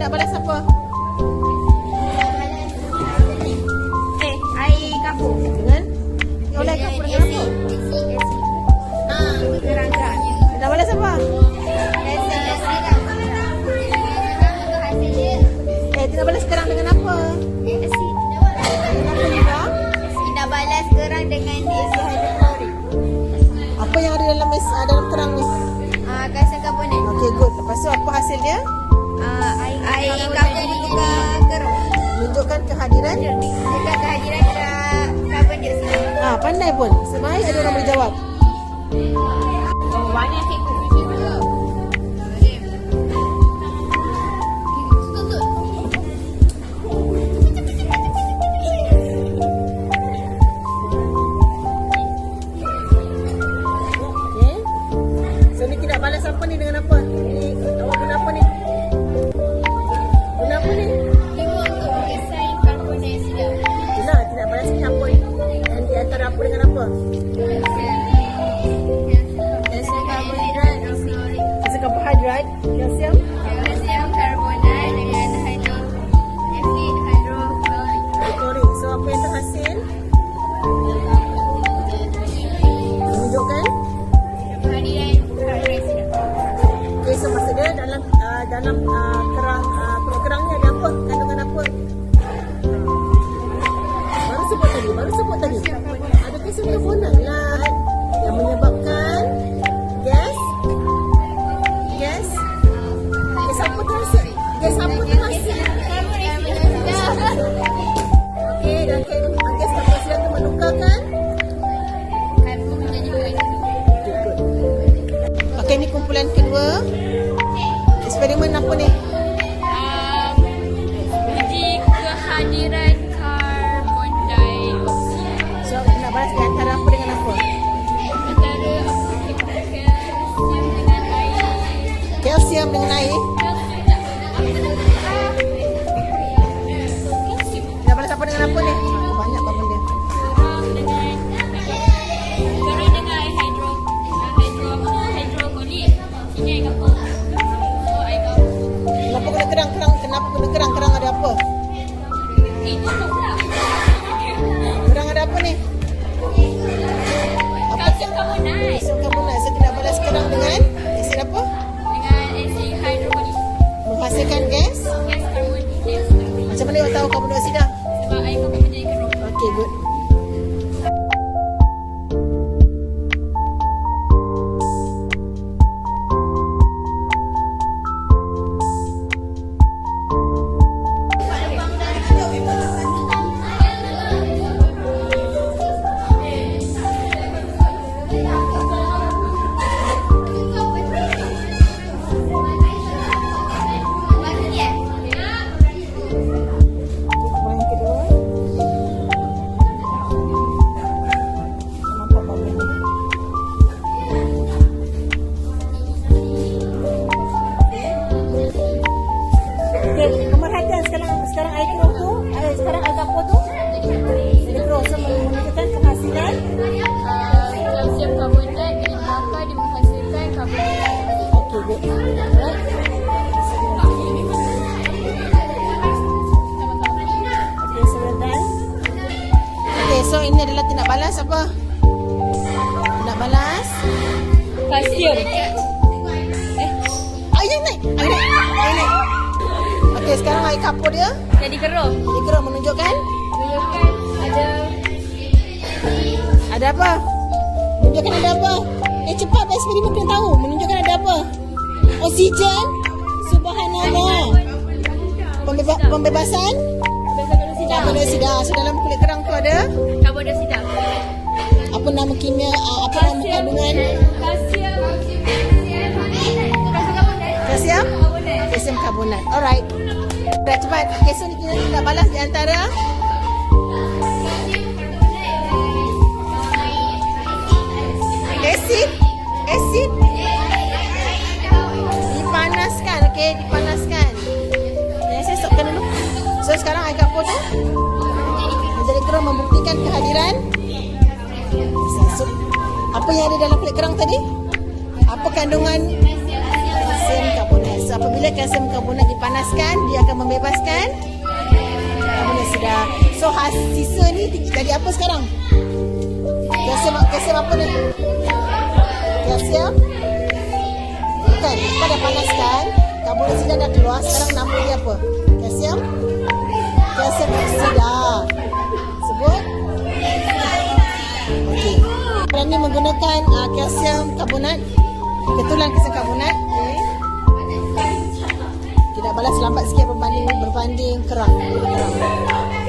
tidak balas apa? Eh, air kapur. Dengan? Oleh kapur dengan apa? Ah, gerang-gerang. Tidak balas apa? Eh, tidak balas kerang dengan apa? Dengan apa juga? Tidak balas gerang dengan isi hidroklorik. Apa yang ada dalam es, ah, dalam kerang ni? Ah, kalsium karbonat. Okey, good. Lepas tu apa hasil dia? Ah, air kapur juga keruh. Menunjukkan kehadiran. Dekat kehadiran karbon dioksida. Ah, pandai pun. Sebaik ada orang boleh jawab. Banyak cikgu. Balas apa ni dengan apa? Karbonat lah yang menyebabkan gas gas gas apa terhasil? Gas apa terhasil? Okey, dan ke- gas karbon dioksida tu menukarkan. Okey, ni kumpulan kedua. Eksperimen apa ni? Kena kerang-kerang ada apa? Tu. Kerang ada apa ni? Apa? Kalsium karbonat Kalsium karbonat. So, kita nak balas kerang dengan asid apa? dengan asid hidrokolik. Menghasilkan gas. Gas karbon. Macam mana awak tahu karbon dioksida? Jadi. So, menunjukkan penghasilan. dibakar dia menghasilkan karbon dioksida. Okey, good. Alright. Okey, so ini adalah tindak balas apa? Tindak balas. Kalsium. Okey, sekarang air kapur dia. Jadi keruh. Dia keruh menunjukkan Menunjukkan ada ada apa? Menunjukkan ada apa? Eh cepat eksperimen kena tahu. Menunjukkan ada apa? Oksigen. Subhanallah. Pembeba- pembebasan karbon dioksida. So dalam kulit kerang tu ada karbon dioksida. apa nama kimia uh, apa nama kandungan karbonat. Alright. Dah cepat. Okay, so ni kita nak balas di antara asid asid dipanaskan okey? Dipanaskan. Yang saya stopkan dulu. So sekarang air kapur tu menjadi keruh membuktikan kehadiran. Apa yang ada dalam kulit kerang tadi? Apa kandungan karbonat apabila kalsium karbonat dipanaskan, dia akan membebaskan karbon dioksida. So has sisa ni jadi apa sekarang? Kalsium kalsium apa ni? Kalsium Bukan, kita dah panaskan Karbon dioksida dah keluar Sekarang nama dia apa? Kalsium Kalsium oksida Sebut Okey ni menggunakan uh, kalsium karbonat Ketulan kalsium karbonat okay tidak balas lambat sikit berbanding, berbanding kerap. kerang.